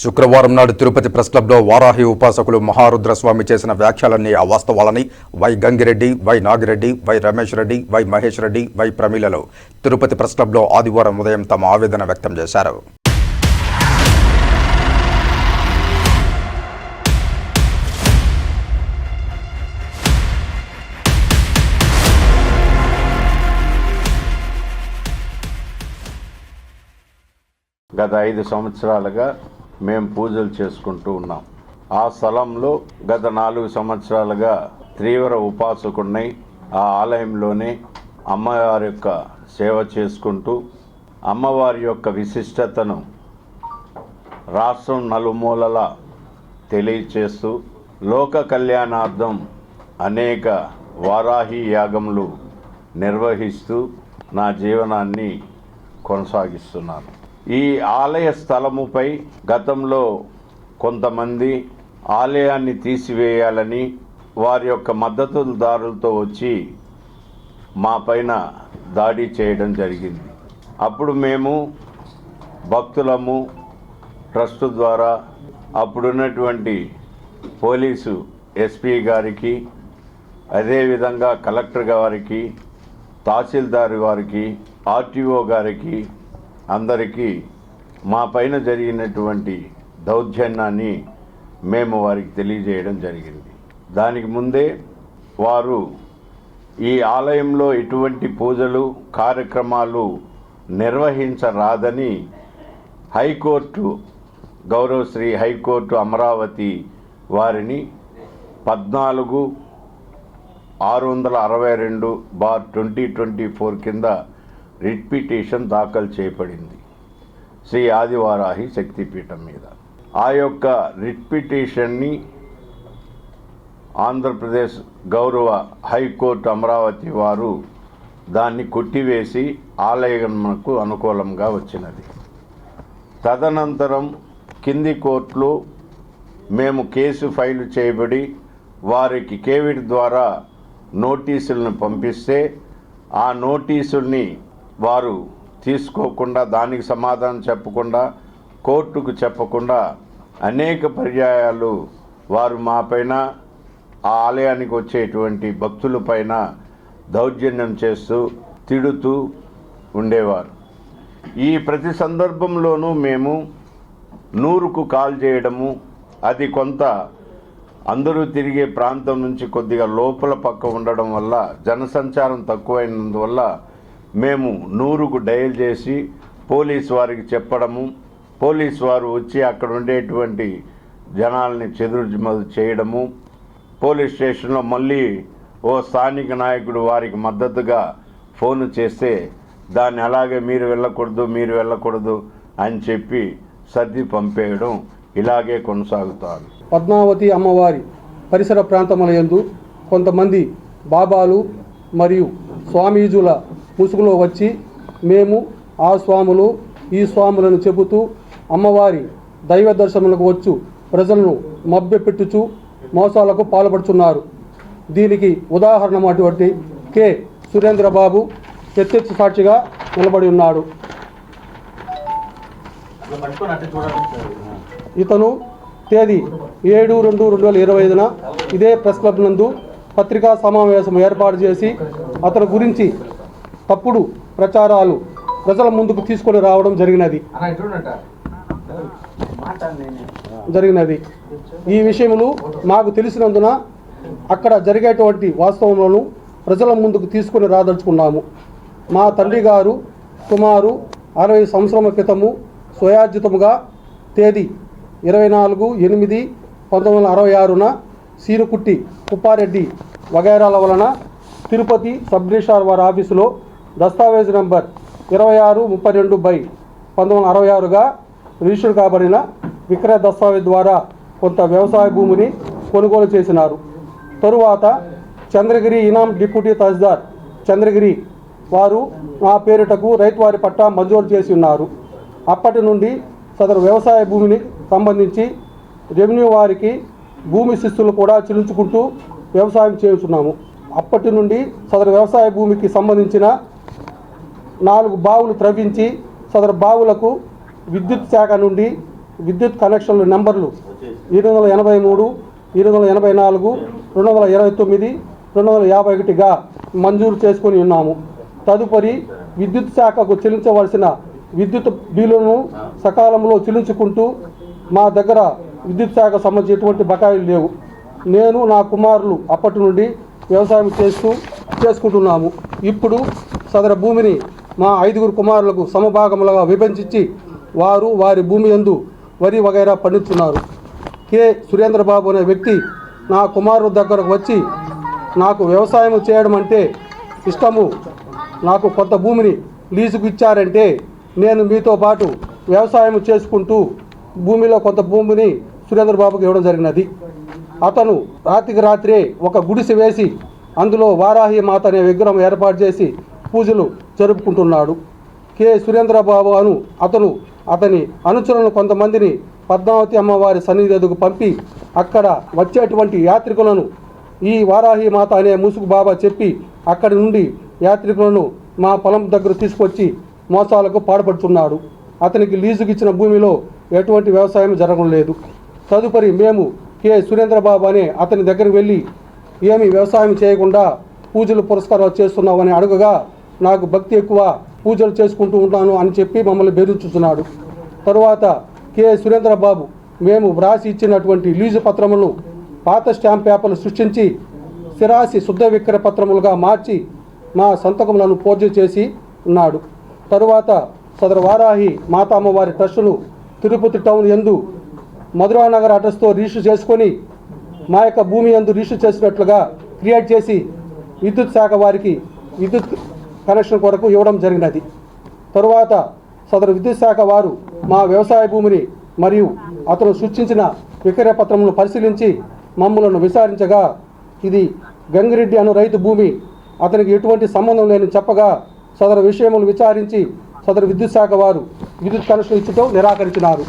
శుక్రవారం నాడు తిరుపతి ప్రెస్ క్లబ్లో వారాహి ఉపాసకులు మహారుద్రస్వామి చేసిన వ్యాఖ్యలన్నీ అవాస్తవాలని. Y Gangireddy Y Nagireddy Y Ramesh Reddy Y Mahesh Reddy Y ప్రమీలలో Tirupati press క్లబ్లో ఆదివారం ఉదయం తమ ఆవేదన వ్యక్తం చేశారు. గత ఐదు సంవత్సరాలుగా మేము పూజలు చేసుకుంటూ ఉన్నాం. ఆ స్థలంలో గత నాలుగు సంవత్సరాలుగా తీవ్ర ఉపాసకుడినై ఆ ఆలయంలోనే అమ్మవారి యొక్క సేవ చేసుకుంటూ అమ్మవారి యొక్క విశిష్టతను రాష్ట్రం నలుమూలల తెలియచేస్తూ లోక కళ్యాణార్థం అనేక వారాహి యాగములు నిర్వహిస్తూ నా జీవనాన్ని కొనసాగిస్తున్నాను. ఈ ఆలయ స్థలముపై గతంలో కొంతమంది ఆలయాన్ని తీసివేయాలని వారి యొక్క మద్దతుదారులతో వచ్చి మా పైన దాడి చేయడం జరిగింది. అప్పుడు మేము భక్తులము ట్రస్ట్ ద్వారా అప్పుడున్నటువంటి పోలీసు ఎస్పీ గారికి అదేవిధంగా కలెక్టర్ గారికి తహసీల్దార్ గారికి ఆర్టీఓ గారికి అందరికీ మా పైన జరిగినటువంటి దౌర్జన్యాన్ని మేము వారికి తెలియజేయడం జరిగింది. దానికి ముందే వారు ఈ ఆలయంలో ఎటువంటి పూజలు కార్యక్రమాలు నిర్వహించరాదని హైకోర్టు గౌరవశ్రీ హైకోర్టు అమరావతి వారిని పద్నాలుగు ఆరు వందల అరవై రెండు బార్ ట్వంటీ ట్వంటీ ఫోర్ కింద రిట్ పిటిషన్ దాఖలు చేయబడింది. శ్రీ ఆదివారాహి శక్తిపీఠం మీద. ఆ యొక్క రిట్ పిటిషన్ని ఆంధ్రప్రదేశ్ గౌరవ హైకోర్టు అమరావతి వారు దాన్ని కొట్టివేసి ఆలయమునకు అనుకూలంగా వచ్చినది. తదనంతరం కింది కోర్టులో మేము కేసు ఫైల్ చేయబడి వారికి కేవిడ్ ద్వారా నోటీసులను పంపిస్తే ఆ నోటీసుల్ని వారు తీసుకోకుండా దానికి సమాధానం చెప్పకుండా కోర్టుకు చెప్పకుండా అనేక పర్యాయాలు వారు మాపైన ఆ ఆలయానికి వచ్చేటువంటి భక్తుల పైన దౌర్జన్యం చేస్తూ తిడుతూ ఉండేవారు. ఈ ప్రతి సందర్భంలోనూ మేము నూరుకు కాల్ చేయడము అది కొంత అందరూ తిరిగే ప్రాంతం నుంచి కొద్దిగా లోపల పక్క ఉండడం వల్ల జనసంచారం తక్కువైనందువల్ల మేము నూరుకు డయల్ చేసి పోలీస్ వారికి చెప్పడము పోలీస్ వారు వచ్చి అక్కడ ఉండేటువంటి జనాల్ని చెదురుమదు చేయడము పోలీస్ స్టేషన్లో మళ్ళీ ఓ స్థానిక నాయకుడు వారికి మద్దతుగా ఫోన్ చేస్తే దాన్ని అలాగే మీరు వెళ్ళకూడదు మీరు వెళ్ళకూడదు అని చెప్పి సర్ది పంపేయడం ఇలాగే కొనసాగుతారు. పద్మావతి అమ్మవారి పరిసర ప్రాంతముల యందు కొంతమంది బాబాలు మరియు స్వామీజుల ముసుగులో వచ్చి మేము ఆ స్వాములు ఈ స్వాములను చెబుతూ అమ్మవారి దైవ దర్శనములకు వచ్చు ప్రజలను మభ్యపెట్టుచు మోసాలకు పాల్పడుచున్నారు. దీనికి ఉదాహరణ అటువంటి కె. సురేంద్రబాబు ప్రత్యక్ష సాక్షిగా నిలబడి ఉన్నాడు. ఇతను తేదీ ఏడు రెండు రెండు వేల ఇరవై ఐదున ఇదే ప్రెస్ క్లబ్ నందు పత్రికా సమావేశం ఏర్పాటు చేసి అతని గురించి తప్పుడు ప్రచారాలు ప్రజల ముందుకు తీసుకొని రావడం జరిగినది. జరిగినది. ఈ విషయములు మాకు తెలిసినందున అక్కడ జరిగేటువంటి వాస్తవములను ప్రజల ముందుకు తీసుకొని రాదలుచుకున్నాము. మా తండ్రి గారు సుమారు అరవై సంవత్సరముల క్రితము స్వయార్జితముగా తేదీ ఇరవై నాలుగు ఎనిమిది పంతొమ్మిది వందల అరవై ఆరున సీనుకుట్టి కుప్పారెడ్డి వగైరాల వలన తిరుపతి సబ్ రిజిస్ట్రార్ వారి ఆఫీసులో దస్తావేజ్ నంబర్ ఇరవై ఆరు ముప్పై రెండు బై పంతొమ్మిది వందల అరవై ఆరుగా రిజిస్టర్ కాబడిన విక్రయ దస్తావేజ్ ద్వారా కొంత వ్యవసాయ భూమిని కొనుగోలు చేసినారు. తరువాత చంద్రగిరి ఇనాం డిప్యూటీ తహసీల్దార్ చంద్రగిరి వారు నా పేరిటకు రైతువారి పట్టా మంజూరు చేసి ఉన్నారు. అప్పటి నుండి సదరు వ్యవసాయ భూమిని సంబంధించి రెవెన్యూ వారికి భూమి శిస్తులు కూడా చెల్లించుకుంటూ వ్యవసాయం చేస్తున్నాము. అప్పటి నుండి సదరు వ్యవసాయ భూమికి సంబంధించిన నాలుగు బావులు త్రవ్వించి సదరు బావులకు విద్యుత్ శాఖ నుండి విద్యుత్ కనెక్షన్ల నెంబర్లు ఎనిమిది వందల ఎనభై మూడు ఎనిమిది వందల ఎనభై నాలుగు రెండు వందల ఇరవై తొమ్మిది రెండు వందల యాభై ఒకటిగా మంజూరు చేసుకొని ఉన్నాము. తదుపరి విద్యుత్ శాఖకు చెల్లించవలసిన విద్యుత్ బిల్లులను సకాలంలో చెల్లించుకుంటూ మా దగ్గర విద్యుత్ శాఖ సంబంధించి ఎటువంటి బకాయిలు లేవు. నేను నా కుమారులు అప్పటి నుండి వ్యవసాయం చేస్తూ చేసుకుంటున్నాము. ఇప్పుడు సదర భూమిని మా ఐదుగురు కుమారులకు సమభాగములుగా విభజించి వారు వారి భూమి యందు వరి వగైరా పండిస్తున్నారు. కె. సురేంద్రబాబు అనే వ్యక్తి నా కుమారుడు దగ్గరకు వచ్చి నాకు వ్యవసాయం చేయడం అంటే ఇష్టము. నాకు కొంత భూమిని లీజుకు ఇచ్చారంటే నేను మీతో పాటు వ్యవసాయం చేసుకుంటూ భూమిలో కొంత భూమిని సురేంద్రబాబుకి ఇవ్వడం జరిగినది. అతను రాత్రికి రాత్రే ఒక గుడిసె వేసి అందులో వారాహి మాత అనే విగ్రహం ఏర్పాటు చేసి పూజలు జరుపుకుంటున్నాడు. కె. సురేంద్రబాబు అను అతను అతని అనుచరులను కొంతమందిని పద్మావతి అమ్మవారి సన్నిధి ఎదుగు పంపి అక్కడ వచ్చేటువంటి యాత్రికులను ఈ వారాహి మాత అనే ముసుగు బాబా చెప్పి అక్కడి నుండి యాత్రికులను మా పొలం దగ్గర తీసుకొచ్చి మోసాలకు పాడుపడుతున్నాడు. అతనికి లీజుకి ఇచ్చిన భూమిలో ఎటువంటి వ్యవసాయం జరగడం లేదు. తదుపరి మేము కె. సురేంద్రబాబు అనే అతని దగ్గరికి వెళ్ళి ఏమి వ్యవసాయం చేయకుండా పూజలు పురస్కారాలు చేస్తున్నామని అడుగగా నాకు భక్తి ఎక్కువ పూజలు చేసుకుంటూ ఉంటాను అని చెప్పి మమ్మల్ని బెదిరించుతున్నాడు తరువాత కె. సురేంద్రబాబు మేము వ్రాసి ఇచ్చినటువంటి లీజు పత్రములను పాత స్టాంప్ పేపర్లు సృష్టించి స్థిరాసి శుద్ధ విక్రయ పత్రములుగా మార్చి మా సంతకములను పూజ చేసి ఉన్నాడు. తరువాత సదరు వారాహి మాతామ్మవారి ట్రస్టును తిరుపతి టౌన్ ఎందు మధురానగర్ అడ్రస్తో రిజిస్టర్ చేసుకొని మా యొక్క భూమి ఎందు రిజిస్టర్ చేసినట్లుగా క్రియేట్ చేసి విద్యుత్ శాఖ వారికి విద్యుత్ కనెక్షన్ కొరకు ఇవ్వడం జరిగినది. తరువాత సదరు విద్యుత్ శాఖ వారు మా వ్యవసాయ భూమిని మరియు అతను సృష్టించిన విక్రయ పత్రమును పరిశీలించి మమ్మలను విచారించగా ఇది గంగిరెడ్డి అను రైతు భూమి అతనికి ఎటువంటి సంబంధం లేని చెప్పగా సదరు విషయములు విచారించి సదరు విద్యుత్ శాఖ వారు విద్యుత్ కనెక్షన్ ఇచ్చటం నిరాకరించినారు.